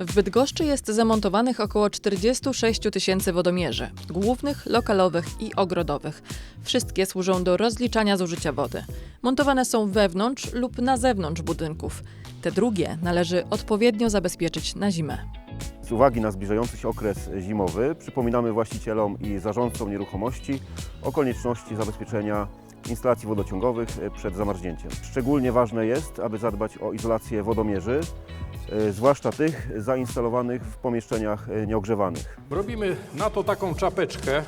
W Bydgoszczy jest zamontowanych około 46 tysięcy wodomierzy, głównych, lokalowych i ogrodowych. Wszystkie służą do rozliczania zużycia wody. Montowane są wewnątrz lub na zewnątrz budynków. Te drugie należy odpowiednio zabezpieczyć na zimę. Z uwagi na zbliżający się okres zimowy przypominamy właścicielom i zarządcom nieruchomości o konieczności zabezpieczenia instalacji wodociągowych przed zamarznięciem. Szczególnie ważne jest, aby zadbać o izolację wodomierzy, zwłaszcza tych zainstalowanych w pomieszczeniach e, nieogrzewanych. Robimy na to taką czapeczkę,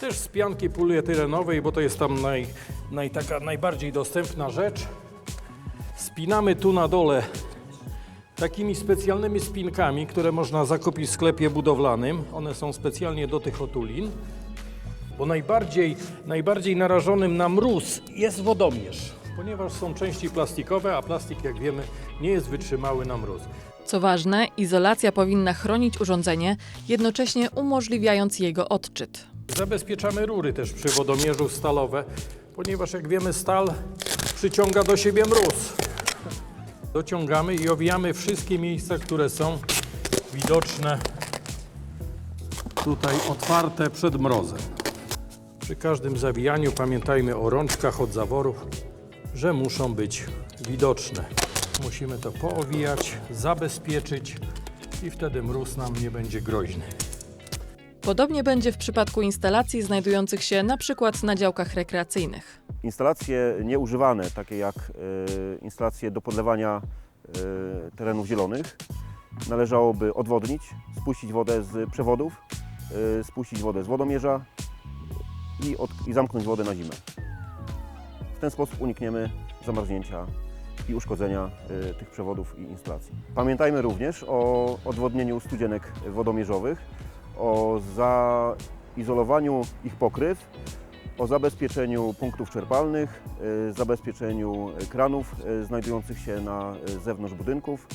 też z pianki polietylenowej, bo to jest tam naj, naj, taka najbardziej dostępna rzecz. Spinamy tu na dole takimi specjalnymi spinkami, które można zakupić w sklepie budowlanym. One są specjalnie do tych otulin, bo najbardziej, najbardziej narażonym na mróz jest wodomierz, ponieważ są części plastikowe, a plastik, jak wiemy, nie jest wytrzymały na mróz. Co ważne, izolacja powinna chronić urządzenie, jednocześnie umożliwiając jego odczyt. Zabezpieczamy rury też przy wodomierzu stalowe, ponieważ jak wiemy stal przyciąga do siebie mróz. Dociągamy i owijamy wszystkie miejsca, które są widoczne tutaj otwarte przed mrozem. Przy każdym zawijaniu pamiętajmy o rączkach od zaworów, że muszą być widoczne. Musimy to poowijać, zabezpieczyć i wtedy mróz nam nie będzie groźny. Podobnie będzie w przypadku instalacji znajdujących się na przykład na działkach rekreacyjnych. Instalacje nieużywane, takie jak e, instalacje do podlewania e, terenów zielonych, należałoby odwodnić, spuścić wodę z przewodów, e, spuścić wodę z wodomierza i, od, i zamknąć wodę na zimę. Ten sposób unikniemy zamarznięcia i uszkodzenia e, tych przewodów i instalacji. Pamiętajmy również o odwodnieniu studzienek wodomierzowych, o zaizolowaniu ich pokryw, o zabezpieczeniu punktów czerpalnych, y, zabezpieczeniu kranów y, znajdujących się na y, zewnątrz budynków,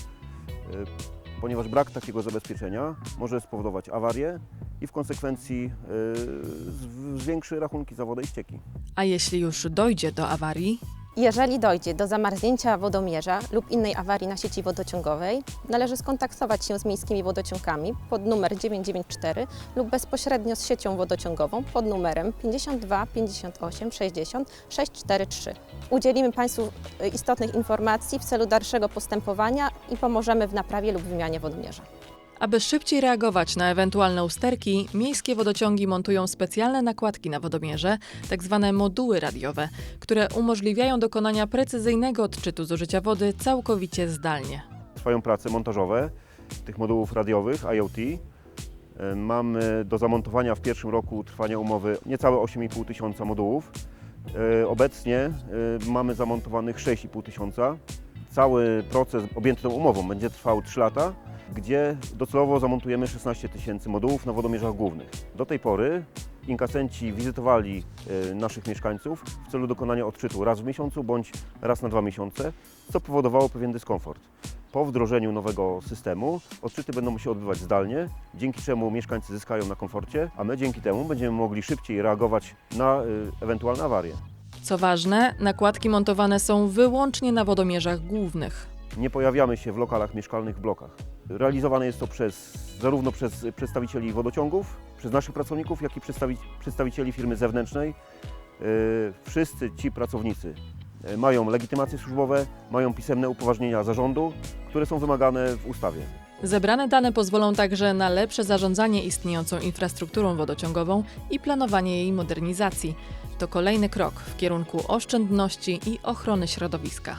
y, ponieważ brak takiego zabezpieczenia może spowodować awarię i w konsekwencji y, z- zwiększy rachunki za wodę i ścieki. A jeśli już dojdzie do awarii, Jeżeli dojdzie do zamarznięcia wodomierza lub innej awarii na sieci wodociągowej, należy skontaktować się z miejskimi wodociągami pod numer 994 lub bezpośrednio z siecią wodociągową pod numerem 52 58 60 643. Udzielimy Państwu y, istotnych informacji w celu dalszego postępowania i pomożemy w naprawie lub wymianie wodomierza. Aby szybciej reagować na ewentualne usterki, miejskie wodociągi montują specjalne nakładki na wodomierze, tak zwane moduły radiowe, które umożliwiają dokonania precyzyjnego odczytu zużycia wody całkowicie zdalnie. Trwają prace montażowe tych modułów radiowych IoT. Y, Mamy do zamontowania w pierwszym roku trwania umowy niecałe 8,5 tysiąca modułów. Y, Obecnie y, mamy zamontowanych 6,5 tysiąca. Cały proces objęty tą umową będzie trwał 3 lata, gdzie docelowo zamontujemy 16 tysięcy modułów na wodomierzach głównych. Do tej pory inkasenci wizytowali y, naszych mieszkańców w celu dokonania odczytu raz w miesiącu bądź raz na dwa miesiące, co powodowało pewien dyskomfort. Po wdrożeniu nowego systemu odczyty będą się odbywać zdalnie, dzięki czemu mieszkańcy zyskają na komforcie, a my dzięki temu będziemy mogli szybciej reagować na y, ewentualne awarie. Co ważne, nakładki montowane są wyłącznie na wodomierzach głównych. Nie pojawiamy się w lokalach mieszkalnych blokach. Realizowane jest to przez, zarówno przez przedstawicieli wodociągów, przez naszych pracowników, jak i przedstawi, przedstawicieli firmy zewnętrznej. Yy, Wszyscy ci pracownicy yy, mają legitymacje służbowe, mają pisemne upoważnienia zarządu, które są wymagane w ustawie. Zebrane dane pozwolą także na lepsze zarządzanie istniejącą infrastrukturą wodociągową i planowanie jej modernizacji. To kolejny krok w kierunku oszczędności i ochrony środowiska.